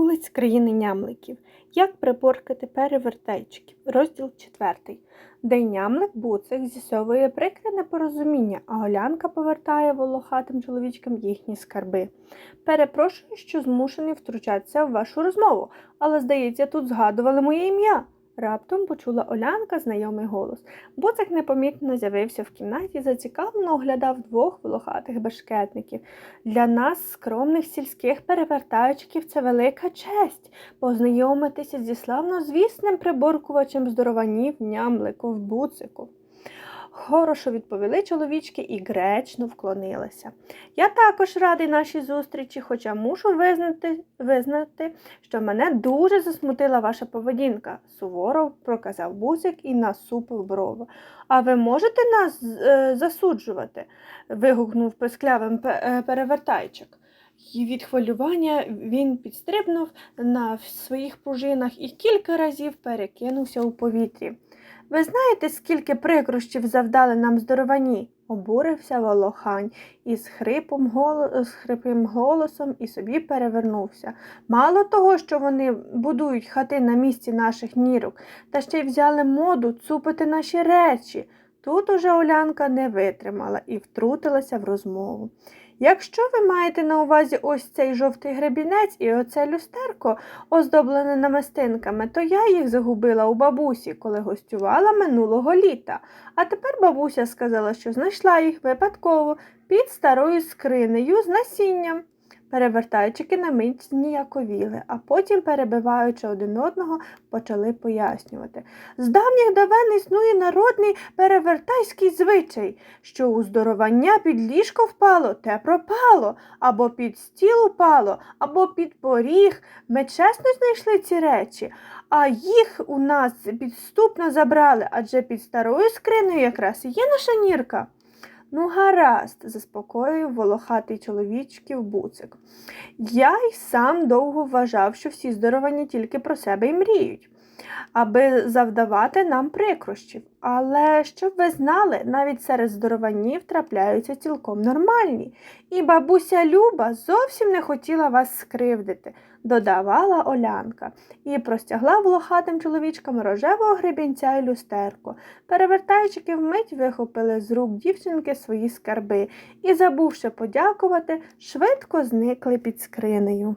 вулиць країни нямликів. Як приборкати перевертайчиків. Розділ 4. Де нямлик буцик з'ясовує прикре непорозуміння, а голянка повертає волохатим чоловічкам їхні скарби. Перепрошую, що змушений втручатися в вашу розмову, але, здається, тут згадували моє ім'я. Раптом почула Олянка знайомий голос. Буцик непомітно з'явився в кімнаті, зацікавлено оглядав двох волохатих башкетників. Для нас, скромних сільських перевертайчиків, це велика честь познайомитися зі славнозвісним приборкувачем здорованів нямлику в буцику. Хорошо відповіли чоловічки і гречно вклонилися. Я також радий нашій зустрічі, хоча мушу визнати, визнати, що мене дуже засмутила ваша поведінка, суворо проказав бусик і насупив брови. А ви можете нас е, засуджувати? вигукнув писклявим е, перевертайчик. І від хвилювання він підстрибнув на своїх пружинах і кілька разів перекинувся у повітрі. Ви знаєте, скільки прикрощів завдали нам здоровані? обурився волохань із хрипом, голос, з хрипим голосом і собі перевернувся. Мало того, що вони будують хати на місці наших нірок, та ще й взяли моду цупити наші речі. Тут уже Олянка не витримала і втрутилася в розмову. Якщо ви маєте на увазі ось цей жовтий гребінець і оце люстерко, оздоблене намистинками, то я їх загубила у бабусі, коли гостювала минулого літа. А тепер бабуся сказала, що знайшла їх випадково під старою скринею з насінням. Перевертайчики на мить зніяковіли, а потім, перебиваючи один одного, почали пояснювати. З давніх давен існує народний перевертайський звичай, що у здоровання під ліжко впало, те пропало, або під стіл упало, або під поріг. Ми чесно знайшли ці речі, а їх у нас підступно забрали, адже під старою скринею якраз є наша нірка. Ну, гаразд, заспокоїв волохатий чоловічків буцик. Я й сам довго вважав, що всі здоровані тільки про себе й мріють, аби завдавати нам прикрощів. Але щоб ви знали, навіть серед здорованів трапляються цілком нормальні. І бабуся Люба зовсім не хотіла вас скривдити, додавала Олянка, і простягла волохатим чоловічкам рожевого гребінця й люстерко. Перевертайчики вмить вихопили з рук дівчинки свої скарби і, забувши подякувати, швидко зникли під скринею.